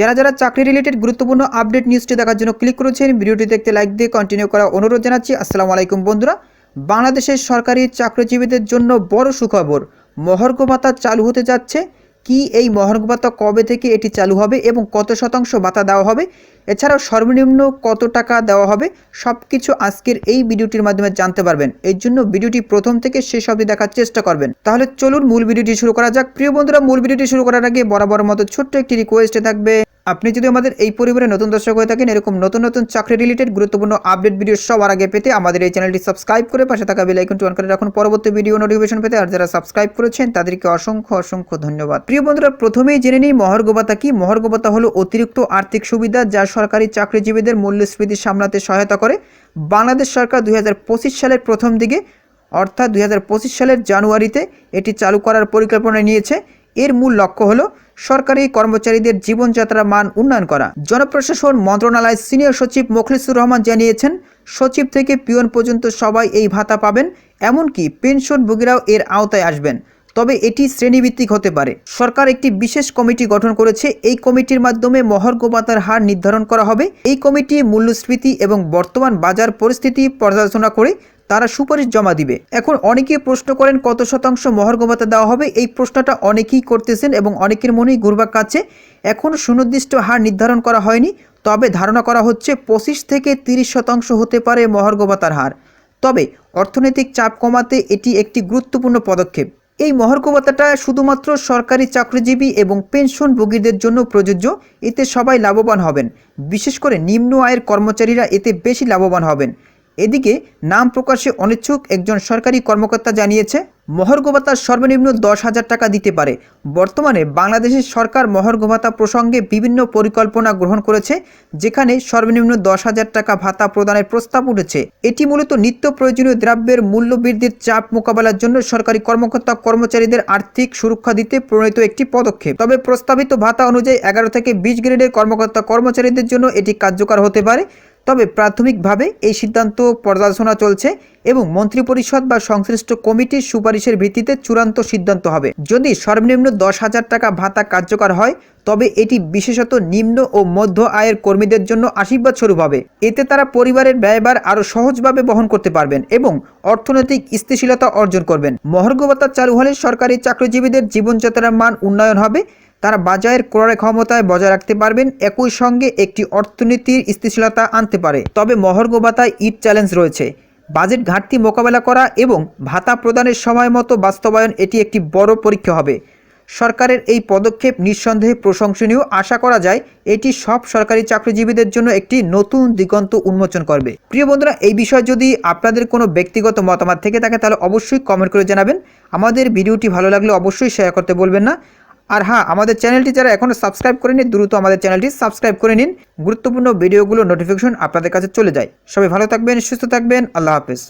যারা যারা চাকরি রিলেটেড গুরুত্বপূর্ণ আপডেট নিউজটি দেখার জন্য ক্লিক করেছেন, ভিডিওটি দেখতে লাইক দিয়ে কন্টিনিউ করা অনুরোধ জানাচ্ছি। আসসালামু আলাইকুম বন্ধুরা, বাংলাদেশের সরকারি চাকরিজীবীদের জন্য বড় সুখবর মহর্ঘ ভাতা চালু হতে যাচ্ছে। কি এই মহর্ঘ ভাতা কবে থেকে এটি চালু হবে এবং কত শতাংশ ভাতা দেওয়া হবে? এছাড়াও সর্বনিম্ন কত টাকা দেওয়া হবে? সব কিছু আজকের এই ভিডিওটির মাধ্যমে জানতে পারবেন। এর জন্য ভিডিওটি প্রথম থেকে শেষ অবধি দেখার চেষ্টা করবেন। তাহলে চলুন মূল ভিডিওটি শুরু করা যাক। প্রিয় বন্ধুরা, মূল ভিডিওটি শুরু করার আগে বরাবর মতো ছোট্ট একটি রিকোয়েস্টে থাকবে। আপনি যদি আমাদের এই পরিবারে নতুন দর্শক হয়ে থাকেন, এরকম নতুন নতুন চাকরি রিলেটেড গুরুত্বপূর্ণ আপডেট ভিডিও সবার আগে পেতে আমাদের এই চ্যানেলটি সাবস্ক্রাইব করে পাশে থাকা বেল আইকনটি অন করে রাখুন। পরবর্তী ভিডিও নোটিফিকেশন পেতে আর যারা সাবস্ক্রাইব করেছেন, তাদেরকে অসংখ্য অসংখ্য ধন্যবাদ। প্রিয় বন্ধুরা, প্রথমেই জেনে নিই মহর্ঘ ভাতা কি? মহর্ঘ ভাতা হলো অতিরিক্ত আর্থিক সুবিধা যা সরকারি চাকরিজীবীদের মূল্যস্ফীতি সামলাতে সহায়তা করে। বাংলাদেশ সরকার দুই হাজার পঁচিশ সালের প্রথম দিকে, অর্থাৎ দুই হাজার পঁচিশ সালের জানুয়ারিতে এটি চালু করার পরিকল্পনা নিয়েছে। এর মূল লক্ষ্য হলো সরকারি কর্মচারীদের জীবনযাত্রার মান উন্নয়ন করা। জনপ্রশাসন মন্ত্রণালয় সিনিয়র সচিব মোখলিসুর রহমান জানিয়েছেন, সচিব থেকে পিয়ন পর্যন্ত সবাই এই ভাতা পাবেন, এমনকি পেনশনভোগীরাও এর আওতায় আসবেন। তবে এটি শ্রেণীভিত্তিক হতে পারে। সরকার একটি বিশেষ কমিটি গঠন করেছে। এই কমিটির মাধ্যমে মহর্ঘ ভাতার হার নির্ধারণ করা হবে। এই কমিটি মূল্যস্ফীতি এবং বর্তমান বাজার পরিস্থিতি পর্যালোচনা করে তারা সুপারিশ জমা দিবে। এখন অনেকেই প্রশ্ন করেন, কত শতাংশ মহর্ঘ ভাতা দেওয়া হবে? এই প্রশ্নটা অনেকেই করতেছেন এবং অনেকের মনেই ঘুরবাক কাছে এখন সুনির্দিষ্ট হার নির্ধারণ করা হয়নি, তবে ধারণা করা হচ্ছে পঁচিশ থেকে তিরিশ শতাংশ হতে পারে মহর্ঘ ভাতার হার। তবে অর্থনৈতিক চাপ কমাতে এটি একটি গুরুত্বপূর্ণ পদক্ষেপ। এই মহার্ঘভাতাটা শুধুমাত্র সরকারি চাকরিজীবী এবং পেনশনভোগীদের জন্য প্রযোজ্য, এতে সবাই লাভবান হবেন। বিশেষ করে নিম্ন আয়ের কর্মচারীরা এতে বেশি লাভবান হবেন। এদিকে নাম প্রকাশে অনিচ্ছুক একজন সরকারি কর্মকর্তা জানিয়েছে মহর্ঘ ভাতা সর্বনিম্ন দশ হাজার টাকা দিতে পারে। বর্তমানে বাংলাদেশের সরকার মহর্ঘ ভাতা প্রসঙ্গে বিভিন্ন পরিকল্পনা গ্রহণ করেছে, যেখানে সর্বনিম্ন দশ হাজার টাকা ভাতা প্রদানের প্রস্তাব উঠেছে। এটি মূলত নিত্য প্রয়োজনীয় দ্রব্যের মূল্য বৃদ্ধির চাপ মোকাবেলার জন্য সরকারি কর্মকর্তা কর্মচারীদের আর্থিক সুরক্ষা দিতে প্রণীত একটি পদক্ষেপ। তবে প্রস্তাবিত ভাতা অনুযায়ী এগারো থেকে বিশ গ্রেডের কর্মকর্তা কর্মচারীদের জন্য এটি কার্যকর হতে পারে। তবে প্রাথমিকভাবে এই সিদ্ধান্ত পর্যালোচনা চলছে এবং মন্ত্রিপরিষদ বা সংশ্লিষ্ট কমিটির সুপারিশের ভিত্তিতে চূড়ান্ত সিদ্ধান্ত হবে। যদি সর্বনিম্ন দশ হাজার টাকা ভাতা কার্যকর হয়, তবে এটি বিশেষত নিম্ন ও মধ্য আয়ের কর্মীদের জন্য আশীর্বাদ স্বরূপ হবে। এতে তারা পরিবারের ব্যয়ভার আরও সহজভাবে বহন করতে পারবেন এবং অর্থনৈতিক স্থিতিশীলতা অর্জন করবেন। মহর্ঘ ভাতা চালু হলে সরকারি চাকরিজীবীদের জীবনযাত্রার মান উন্নয়ন হবে। তারা বাজারের ক্রয় ক্ষমতায় বজায় রাখতে পারবেন। একই সঙ্গে একটি অর্থনীতির স্থিতিশীলতা আনতে পারে। তবে মহর্ঘ ভাতায় ঈদ চ্যালেঞ্জ রয়েছে। বাজেট ঘাটতি মোকাবেলা করা এবং ভাতা প্রদানের সময় মতো বাস্তবায়ন এটি একটি বড় পরীক্ষা হবে। সরকারের এই পদক্ষেপ নিঃসন্দেহে প্রশংসনীয়। আশা করা যায় এটি সব সরকারি চাকরিজীবীদের জন্য একটি নতুন দিগন্ত উন্মোচন করবে। প্রিয় বন্ধুরা, এই বিষয়ে যদি আপনাদের কোনো ব্যক্তিগত মতামত থেকে থাকে, তাহলে অবশ্যই কমেন্ট করে জানাবেন। আমাদের ভিডিওটি ভালো লাগলে অবশ্যই শেয়ার করতে বলবেন না। আর হ্যাঁ আমাদের চ্যানেলটি যারা এখনও সাবস্ক্রাইব করেনি, দ্রুত আমাদের চ্যানেলটি সাবস্ক্রাইব করে নিন। গুরুত্বপূর্ণ ভিডিওগুলো নোটিফিকেশন আপনাদের কাছে চলে যায়। সবাই ভালো থাকবেন, সুস্থ থাকবেন, আল্লাহ হাফেজ।